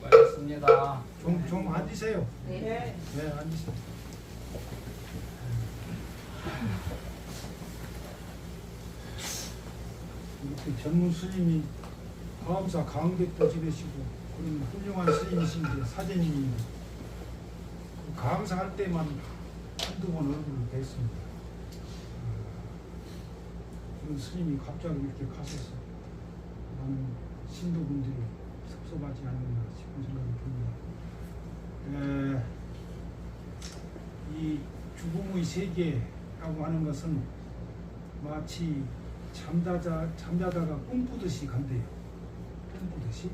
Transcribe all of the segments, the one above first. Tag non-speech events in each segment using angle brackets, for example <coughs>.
고맙습니다. 좀, 좀 앉으세요. 네. 네, 앉으세요. 이렇게 전문 스님이 화엄사 강백도 지내시고 그런 훌륭한 스님이신데 사제님이 그 강사 할 때만 한두 번 얼굴을 뵀습니다. 어, 그런 스님이 갑자기 이렇게 가셔서 많은 신도분들이 섭섭하지 않는가 싶은 생각이 듭니다. 에, 이 죽음의 세계라고 하는 것은 마치 잠자자 잠자다가 꿈꾸듯이 간대요. 꿈꾸듯이.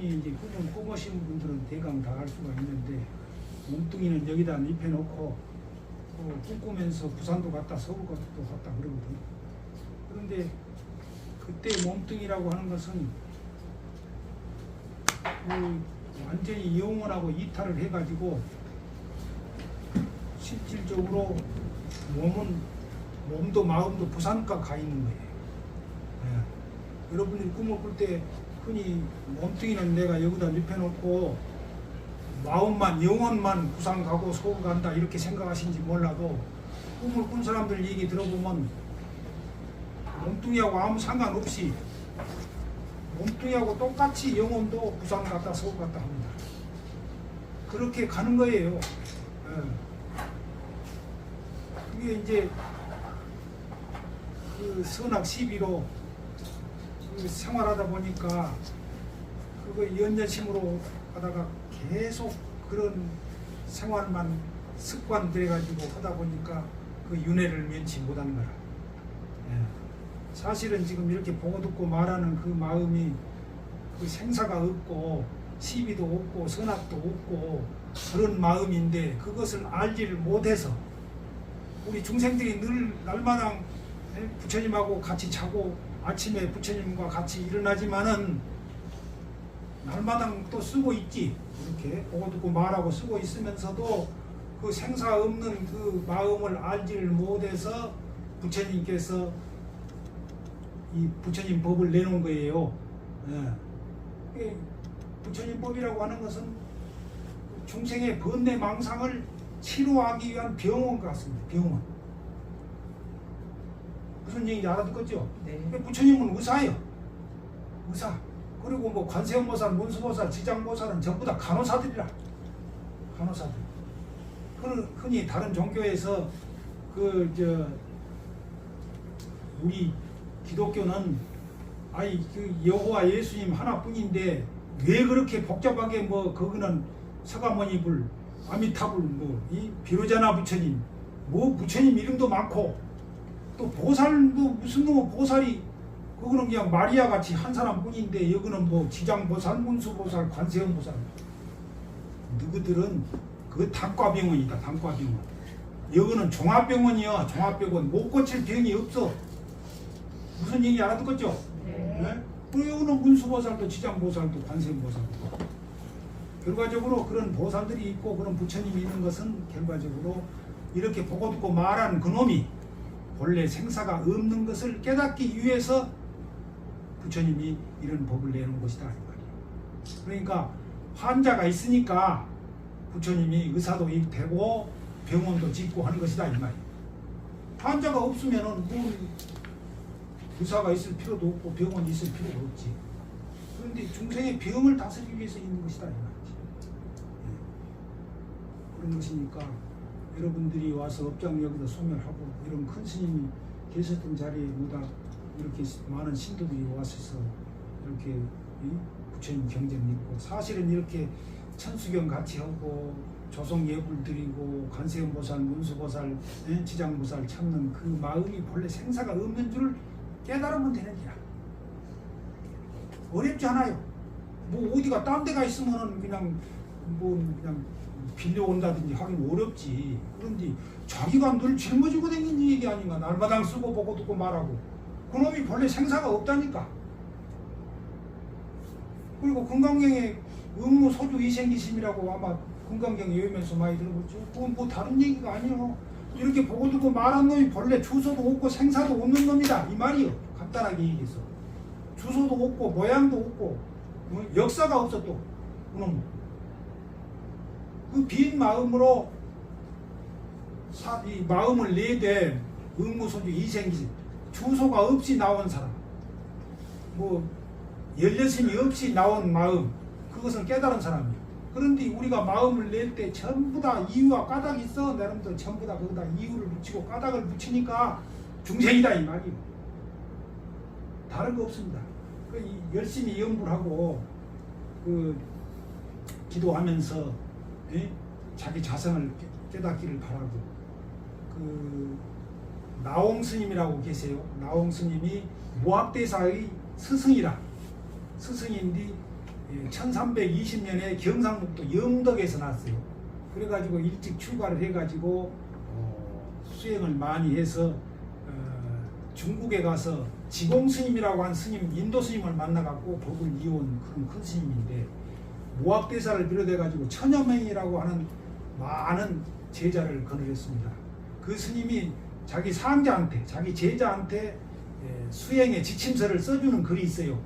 이제 꿈을 꾸으신 분들은 대강 다알 수가 있는데 몸뚱이는 여기다 입혀놓고 또 꿈꾸면서 부산도 갔다 서울도 갔다 그러거든. 그런데 그때 몸뚱이라고 하는 것은 그 완전히 영원하고 이탈을 해가지고 실질적으로 몸은 몸도 마음도 부산가 가 있는 거예요. 예. 여러분들이 꿈을 꿀 때 흔히 몸뚱이는 내가 여기다 눕혀놓고 마음만 영혼만 부산 가고 서울 간다 이렇게 생각하신지 몰라도 꿈을 꾼 사람들 얘기 들어보면 몸뚱이하고 아무 상관없이 몸뚱이하고 똑같이 영혼도 부산 갔다 서울 갔다 합니다. 그렇게 가는 거예요. 예. 그게 이제 그 선악 시비로 그 생활하다 보니까 그거 연년심으로 하다가 계속 그런 생활만 습관 들여가지고 하다 보니까 그 윤회를 면치 못한 거라. 예. 사실은 지금 이렇게 보고 듣고 말하는 그 마음이 그 생사가 없고 시비도 없고 선악도 없고 그런 마음인데 그것을 알지를 못해서 우리 중생들이 늘 날마당 예, 부처님하고 같이 자고 아침에 부처님과 같이 일어나지만은 날마당 또 쓰고 있지 이렇게 보고 듣고 말하고 쓰고 있으면서도 그 생사 없는 그 마음을 알지를 못해서 부처님께서 이 부처님 법을 내놓은 거예요. 예. 이 부처님 법이라고 하는 것은 중생의 번뇌 망상을 치료하기 위한 병원 같습니다. 병원. 무슨 얘기인지 알아듣겠죠? 네. 부처님은 의사예요. 의사. 그리고 뭐 관세음보살, 문수보살, 지장보살은 전부 다 간호사들이라. 간호사들. 흔- 흔히 다른 종교에서 그 저 우리 기독교는 아이 그 여호와 예수님 하나뿐인데 왜 그렇게 복잡하게 뭐 거기는 서가모니불, 아미타불, 뭐이 비로자나 부처님, 뭐 부처님 이름도 많고 또 보살도 무슨 놈의 보살이 그거는 그냥 마리아 같이 한 사람뿐인데 여기는 뭐 지장 보살, 문수 보살, 관세음 보살. 누구들은 그 단과병원이다 단과병원. 여기는 종합병원이야 종합병원. 못 고칠 병이 없어. 무슨 얘기 알아듣겠죠? 네? 그리고 여기는 문수보살도 지장보살도 관세음보살도. 결과적으로 그런 보살들이 있고 그런 부처님이 있는 것은 결과적으로 이렇게 보고 듣고 말한 그놈이 본래 생사가 없는 것을 깨닫기 위해서 부처님이 이런 법을 내놓은 것이다. 그러니까 환자가 있으니까 부처님이 의사도 되고 병원도 짓고 하는 것이다 이 말이에요. 환자가 없으면은 뭐 의사가 있을 필요도 없고 병원이 있을 필요도 없지. 그런데 중생의 병을 다스리기 위해서 있는 것이다 이 말이지. 예. 그런 것이니까 여러분들이 와서 업장 여기다 소멸하고 이런 큰 스님이 계셨던 자리에 보다 이렇게 많은 신도들이 와서 이렇게 이 부처님 경전 믿고 사실은 이렇게 천수경 같이 하고 조성 예불 드리고 관세음보살, 문수보살, 예, 지장보살 찾는 그 마음이 본래 생사가 없는 줄을 깨달으면 되는 거야. 어렵지 않아요. 뭐 어디가 딴 데가 있으면은 그냥 뭐 그냥 빌려온다든지 하긴 어렵지. 그런데 자기가 늘 짊어지고 다니는 얘기 아닌가. 날마당 쓰고 보고 듣고 말하고. 그놈이 본래 생사가 없다니까. 그리고 건강경에 의무 소주 이생기심이라고 아마 건강경 외우면서 많이 들어보죠. 그건 뭐 다른 얘기가 아니요. 이렇게 보고 듣고 말한 놈이 본래 주소도 없고 생사도 없는 놈이다. 이 말이요. 간단하게 얘기해서. 주소도 없고 모양도 없고 뭐 역사가 없어 또 그놈. 그 빈 마음으로 사, 이 마음을 내대 의무소주 이생기심 주소가 없이 나온 사람 뭐 열려심이 없이 나온 마음 그것은 깨달은 사람이에요. 그런데 우리가 마음을 낼 때 전부 다 이유와 까닭이 있어 나름대로 전부 다 거기다 이유를 붙이고 까닭을 붙이니까 중생이다 이 말이에요. 다른 거 없습니다. 그이 열심히 연구를 하고 그 기도하면서 예? 자기 자성을 깨- 깨닫기를 바라고 그 나홍 스님이라고 계세요. 나홍 스님이 모학대사의 스승이라 스승인데 1320년에 경상북도 영덕에서 났어요. 그래가지고 일찍 출가를 해가지고 어, 수행을 많이 해서 어, 중국에 가서 지공 스님이라고 한 스님, 인도 스님을 만나갖고 법을 이어온 그런 큰 스님인데 모학대사를 비롯해가지고 천여 명이라고 하는 많은 제자를 거느렸습니다. 그 스님이 자기 상자한테, 자기 제자한테 예, 수행의 지침서를 써주는 글이 있어요.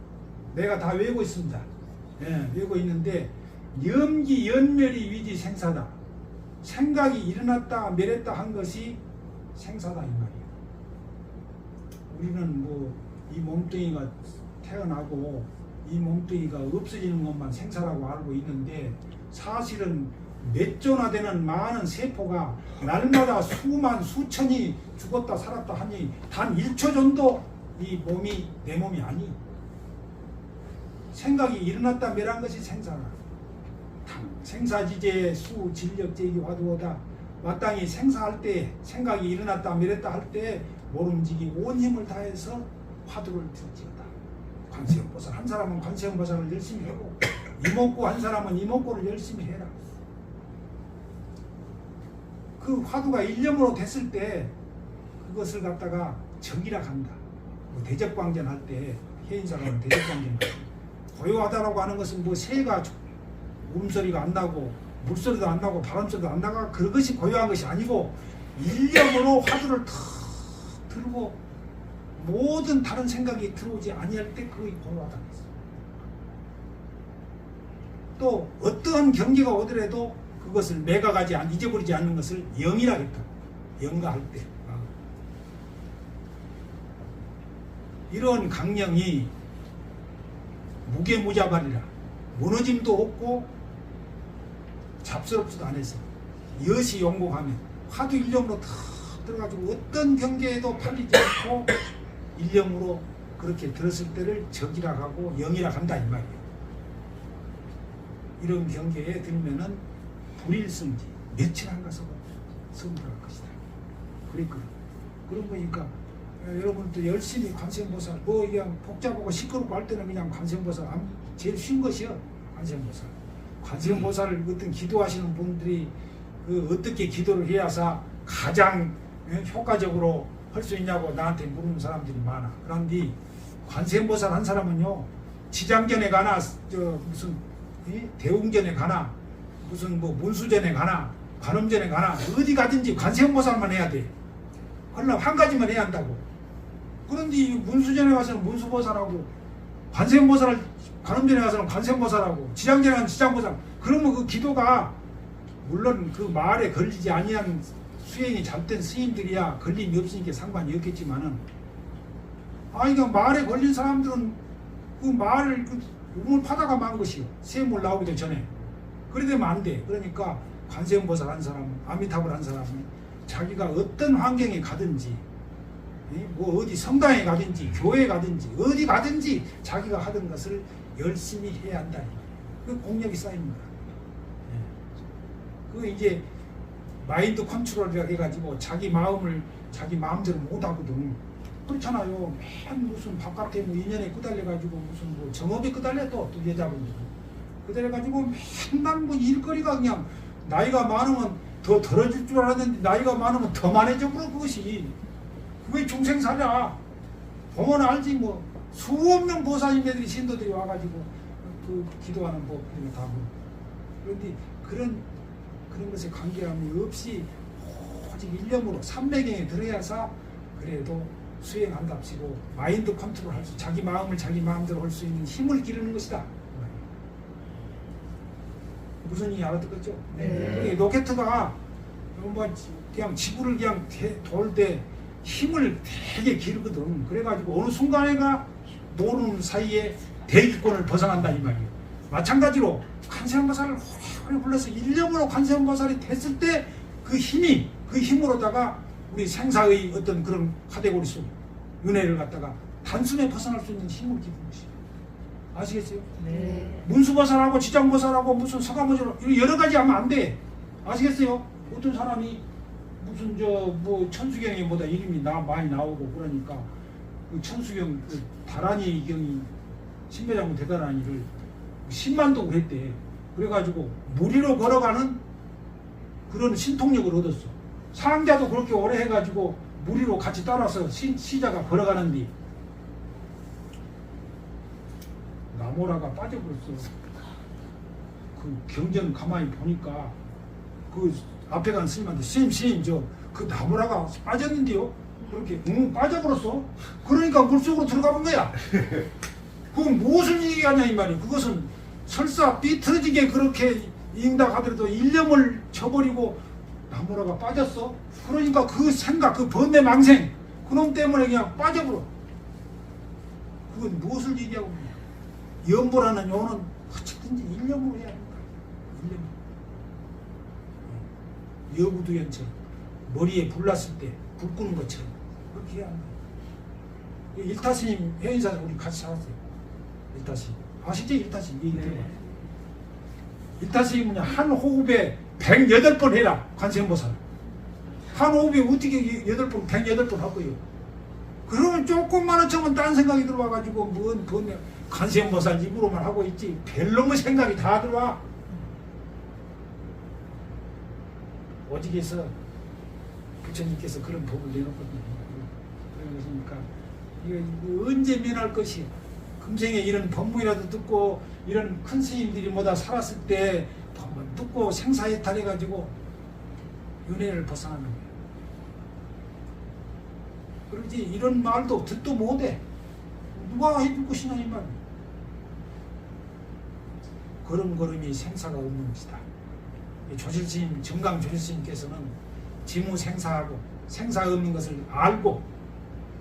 내가 다 외우고 있습니다. 예, 외우고 있는데 염기 연멸이 위지 생사다. 생각이 일어났다 멸했다 한 것이 생사다 이 말이에요. 우리는 뭐 이 몸뚱이가 태어나고 이 몸뚱이가 없어지는 것만 생사라고 알고 있는데 사실은 몇 조나 되는 많은 세포가 날마다 수만 수천이 죽었다 살았다 하니 단 1초 정도 이 몸이 내 몸이 아니. 생각이 일어났다 멸한 것이 생사라. 생사지제 수 진력제기 화두오다. 마땅히 생사할 때 생각이 일어났다 멸했다 할 때 모름지기 온 힘을 다해서 화두를 들지어다 관세음보살 한 사람은 관세음보살을 열심히 하고 <coughs> 이목구 한 사람은 이목구를 열심히 해라 그 화두가 일념으로 됐을 때 그것을 갖다가 정이라 한다 뭐 대적광전 할 때 해인사가는 대적광전. 고요하다라고 하는 것은 뭐 새가 울음소리가 안 나고 물소리도 안 나고 바람소리도 안 나가 그것이 고요한 것이 아니고 일념으로 화두를 탁 들고 모든 다른 생각이 들어오지 아니할 때 그것이 고요하다는 것이죠. 또 어떠한 경계가 오더라도 그것을 매가가지 않 잊어버리지 않는 것을 영이라겠다. 영가할 때. 아. 이런 강령이 무게무자발이라 무너짐도 없고 잡스럽지도 않아서 여시 용공하면 화두 일념으로 탁 들어가지고 어떤 경계에도 팔리지 않고 일념으로 그렇게 들었을 때를 적이라 하고 영이라 한다 이 말이에요. 이런 경계에 들면은 불일성지 며칠 안 가서 성불할 것이다. 그랬거든. 그런 거니까 어, 여러분도 열심히 관세음보살 뭐 그냥 복잡하고 시끄럽고 할 때는 그냥 관세음보살 안- 제일 쉬운 것이요 관세음보살 관세음보살을 어떤 기도하시는 분들이 그 어떻게 기도를 해야사 가장 어, 효과적으로 할 수 있냐고 나한테 물는 사람들이 많아 그런데 관세음보살 한 사람은요 지장전에 가나 저 무슨 이? 대웅전에 가나 무슨 뭐 문수전에 가나 관음전에 가나 어디 가든지 관세음보살만 해야 돼 그러려면 한 가지만 해야 한다고. 그런데 이 문수전에 가서는 문수보살하고 관세음보살을 관음전에 가서는 관세음보살하고 지장전에 가서는 지장보살. 그러면 그 기도가 물론 그 말에 걸리지 아니한 수행이 잘된 스님들이야 걸림이 없으니까 상관이 없겠지만은 아니 그 말에 걸린 사람들은 그 말을 그 우물 파다가 만 것이요 세물 나오기도 전에 그래 되면 안 돼. 그러니까 관세음보살 한 사람, 아미타불 한 사람은 자기가 어떤 환경에 가든지 예? 뭐 어디 성당에 가든지 교회에 가든지 어디 가든지 자기가 하던 것을 열심히 해야 한다. 그 공력이 쌓입니다. 예. 그 이제 마인드 컨트롤이라 해가지고 자기 마음을 자기 마음대로 못하거든. 그렇잖아요. 맨 무슨 바깥에 뭐 인연에 끄달려가지고 무슨 뭐 정업에 끄달려 또, 또 여자분들. 그래가지고 맨날 뭐 일거리가 그냥 나이가 많으면 더 덜어질 줄 알았는데 나이가 많으면 더 많아져 버려 그것이 그게 중생사냐 보면 알지 뭐 수없는 보살님들이 신도들이 와가지고 그 기도하는 법 이런 거 다 보고 그런데 그런 그런 것에 관계함이 없이 오직 일념으로 삼매경에 들어야서 그래도 수행한답시고 마인드 컨트롤 할 수, 자기 마음을 자기 마음대로 할 수 있는 힘을 기르는 것이다. 무슨 얘기 알아듣겠죠? 네. 이 로켓가 뭐 그냥 지구를 그냥 돌 때 힘을 되게 기르거든. 그래가지고 어느 순간에가 모르는 사이에 대기권을 벗어난다 이 말이에요. 마찬가지로 관세음보살을 호리 불러서 일념으로 관세음보살이 됐을 때 그 힘이 그 힘으로다가 우리 생사의 어떤 그런 카테고리 속 은혜를 갖다가 단숨에 벗어날 수 있는 힘을 기르는 것이에요. 아시겠어요? 네. 문수보살하고 지장보살하고 무슨 서가모살 여러 가지 하면 안 돼. 아시겠어요? 어떤 사람이 무슨 저 뭐 천수경이 뭐다 이름이 나 많이 나오고 그러니까 그 천수경 그 다란이 경이 신배장군 대다란이를 10만 동 했대. 그래가지고 무리로 걸어가는 그런 신통력을 얻었어. 상자도 그렇게 오래 해가지고 무리로 같이 따라서 시, 시자가 걸어가는데 나모라가 빠져버렸어. 그 경전 가만히 보니까 그 앞에 간 스님한테 스님 스님 저 그 나무라가 빠졌는데요. 그렇게 응 빠져버렸어. 그러니까 물속으로 들어가 본 거야. 그건 무엇을 얘기하냐 이 말이. 그것은 설사 삐뚤어지게 그렇게 인다 하더라도 일념을 쳐버리고 나무라가 빠졌어. 그러니까 그 생각, 그 번뇌 망생 그놈 때문에 그냥 빠져버려. 그건 무엇을 얘기하고 있냐. 연보라는 요는 어쨌든지 일념으로 해야 된다. 일념. 여구두연처럼 머리에 불 났을 때 불 끄는 것처럼 그렇게 해야 한다. 일타스님 회의사 우리 같이 살았어요. 일타스님. 아시죠? 일타스님 얘기 들어봐. 일타스님 뭐냐 한 호흡에 108번 해라 관세음보살. 한 호흡에 어떻게 8번, 108번 하고요. 그러면 조금만 어쩌면 딴 생각이 들어와가지고 뭔 그건 관세음보살 입으로만 하고 있지 별놈의 생각이 다 들어와. 오직에서 부처님께서 그런 법을 내놓거든요. 그러니까 이거, 이거 언제 면할 것이 금생에 이런 법문이라도 듣고 이런 큰 스님들이 뭐다 살았을 때 법문 듣고 생사해탈해가지고 윤회를 벗어나는 거예요. 그러지 이런 말도 듣도 못해. 누가 해줄 것이냐 이 말. 걸음걸음이 생사가 없는 것이다. 이 조실스님 정강 조실스님께서는 지무 생사하고 생사 없는 것을 알고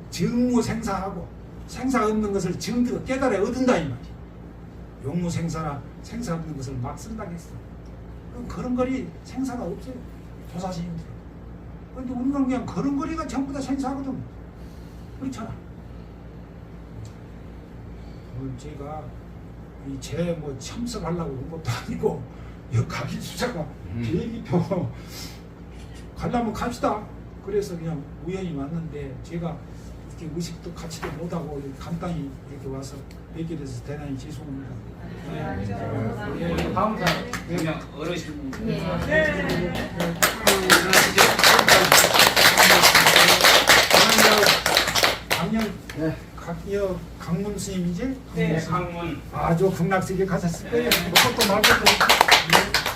증무 생사하고 생사 없는 것을 증득 깨달아 얻은다 이 말이야. 용무 생사나 생사 없는 것을 막 쓴다고 했어. 그럼 걸음걸이 생사가 없어요. 조사스님들. 그런데 우리는 그냥 걸음걸이가 전부 다 생사거든. 그렇잖아. 오늘 제가 이제뭐 참석하려고 온 것도 아니고 여기 가기 수사가 비행기표 <laughs> 가려면 갑시다. 그래서 그냥 우연히 왔는데 제가 이렇게 의식도 같이도 못하고 이렇게 간단히 이렇게 와서 뵙게 돼서 대단히 죄송합니다. 예, 다음 사람 그냥 어르신. 작년 각여 강문 스님이지? 네, 강문. 아주 극락세계 가셨을 거예요. 그것도 말고도